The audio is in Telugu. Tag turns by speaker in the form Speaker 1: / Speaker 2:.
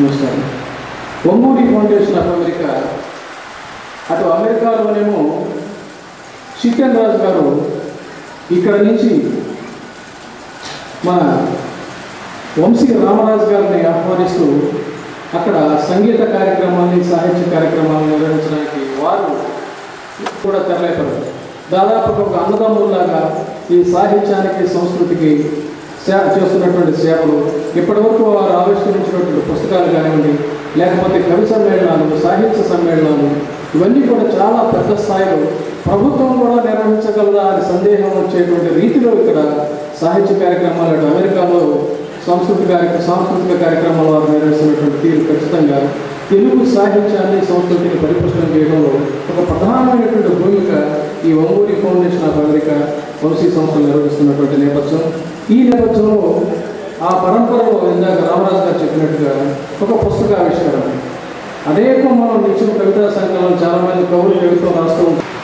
Speaker 1: నమస్కారం ఒంగూరి ఫౌండేషన్ ఆఫ్ అమెరికా అటు అమెరికాలోనేమో చికెన్ రాజు గారు ఇక్కడ నుంచి మన వంశీ రామరాజు గారిని ఆహ్వానిస్తూ అక్కడ సంగీత కార్యక్రమాన్ని సాహిత్య కార్యక్రమాలను నిర్వహించడానికి వారు కూడా తెరలేపారు. దాదాపు ఒక అన్నదమ్ముల్లాగా ఈ సాహిత్యానికి సంస్కృతికి సేవ చేస్తున్నటువంటి సేవలు ఇప్పటివరకు వారు ఆవిష్కరించినటువంటి పుస్తకాలు కానివ్వండి లేకపోతే కవి సమ్మేళనాలు సాహిత్య సమ్మేళనాలు ఇవన్నీ కూడా చాలా పెద్ద స్థాయిలో ప్రభుత్వం కూడా నిర్వహించగలదా అని సందేహం వచ్చేటువంటి రీతిలో ఇక్కడ సాహిత్య కార్యక్రమాలు అటు అమెరికాలో సంస్కృతి కార్యక్రమ సాంస్కృతిక కార్యక్రమాల వారు నిర్వహిస్తున్నటువంటి తీరు ఖచ్చితంగా తెలుగు సాహిత్యాన్ని సంస్కృతిని పరిపుష్టం చేయడంలో ఒక ప్రధానమైనటువంటి భూమిక ఈ ఒంగూరి ఫౌండేషన్ ఆఫ్ అమెరికా వంశీ సంస్థలు నిర్వహిస్తున్నటువంటి నేపథ్యం. ఈ నేపథ్యంలో ఆ పరంపరలో ఇందాక రామరాజు గారు చెప్పినట్టు ఒక పుస్తకావిష్కరణ. అనేకం మనం నిత్యం కవితా సంఘాలను చాలామంది కవులు కవిత్వం రాస్తూ ఉంటారు.